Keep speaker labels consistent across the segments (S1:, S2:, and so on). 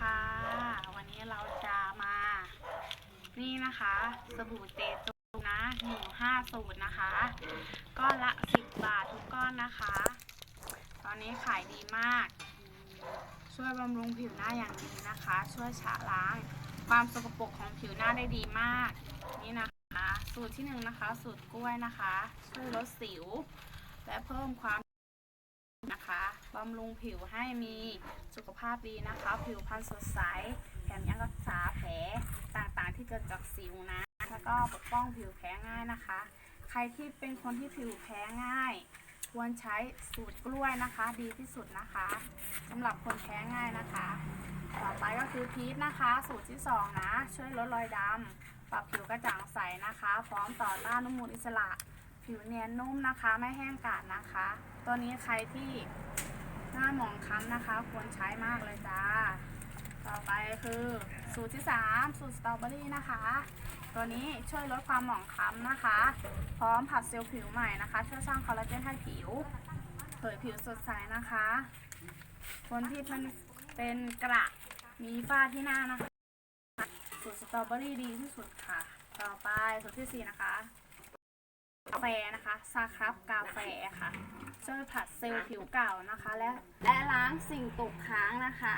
S1: ค่ะ วันนี้เราจะมา นี่นะคะ สบู่เตตูนะหนึ่งห้าสูตรนะคะก้อนละสิบบาททุกก้อนนะคะ ตอนนี้ขายดีมาก ช่วยบำรุงผิวหน้าอย่างดีนะคะ ช่วยชะล้าง ความสกปรกของผิวหน้าได้ดีมาก นี่นะคะ สูตรที่หนึ่งนะคะ สูตรกล้วยนะคะ ช่วยลดสิว และเพิ่มความ บำรุงผิวให้มีสุขภาพดีนะคะ ผิวพรรณสดใส แถมยังรักษาแผลต่างๆที่เกิดจากสิวนะ แล้วก็ปกป้องผิวแพ้ง่ายนะคะ ใครที่เป็นคนที่ผิวแพ้ง่าย ควรใช้สูตรกล้วยนะคะ ดีที่สุดนะคะสำหรับคนแพ้ง่ายนะคะ ต่อไปก็คือพีชนะคะ สูตรที่สองนะ ช่วยลดรอยดำปรับผิวกระจ่างใสนะคะ พร้อมต่อต้านอนุมูลอิสระผิวเนียนนุ่มนะคะ ไม่แห้งกร้านนะคะ ตัวนี้ใครที่ หน้าหมองคล้ำนะคะ ควรใช้มากเลยจ้า ต่อไปคือ สูตรที่ 3 สูตรสตรอเบอรี่นะคะ ตัวนี้ช่วยลดความหมองคล้ำนะคะ พร้อมผัดเซลล์ผิวใหม่นะคะ ช่วยสร้างคอลลาเจนให้ผิว เผยผิวสดใสนะคะ คนที่เป็นเป็นกระมีฝ้าที่หน้านะคะ สูตรสตรอเบอรี่ดีที่สุดค่ะ ต่อไปสูตรที่ 4 นะคะ ฟนะคะซาครับกาแฟค่ะ ช่วยผัดเซลล์ผิวเก่านะคะ และและล้างสิ่งตกค้างนะคะ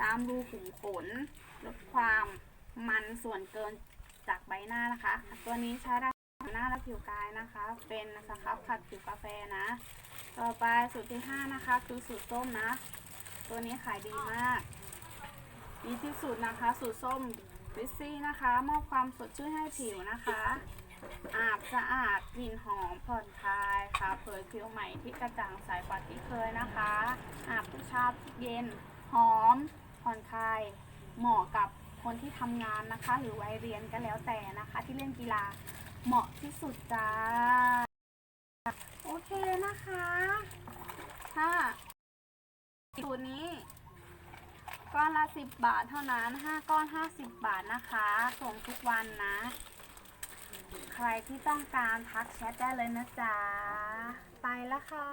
S1: ตามรูขุมขนลดความมันส่วนเกินจากใบหน้านะคะ ตัวนี้ใช้ได้หน้าและผิวกายนะคะ เป็นสครับผัดผิวกาแฟนะ ต่อไปสูตรที่ 5 นะคะ คือสูตรส้มนะ ตัวนี้ขายดีมากดีที่สุดนะคะ สูตรส้มวิซซี่นะคะ มอบความสดชื่นให้ผิวนะคะ อาบสะอาดกลิ่นหอมผ่อนคลายค่ะเผยผิวใหม่ที่กระจ่างใสกว่าที่เคยนะคะ อาบทุกเช้าทุกเย็นหอมผ่อนคลายเหมาะกับคนที่ทำงานนะคะ หรือวัยเรียนก็แล้วแต่นะคะ ที่เล่นกีฬาเหมาะที่สุดจ้า โอเคนะคะถ้าสูตรนี้ ก้อนละสิบบาทเท่านั้นห้าก้อนห้าสิบบาทนะคะ ส่งทุกวันนะ ใครที่ต้องการทักแชทได้เลยนะจ๊ะ ไปละค่ะ